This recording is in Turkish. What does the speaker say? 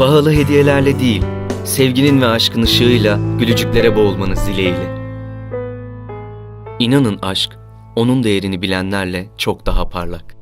Pahalı hediyelerle değil, sevginin ve aşkın ışığıyla gülücüklere boğulmanız dileğiyle. İnanın aşk, onun değerini bilenlerle çok daha parlak.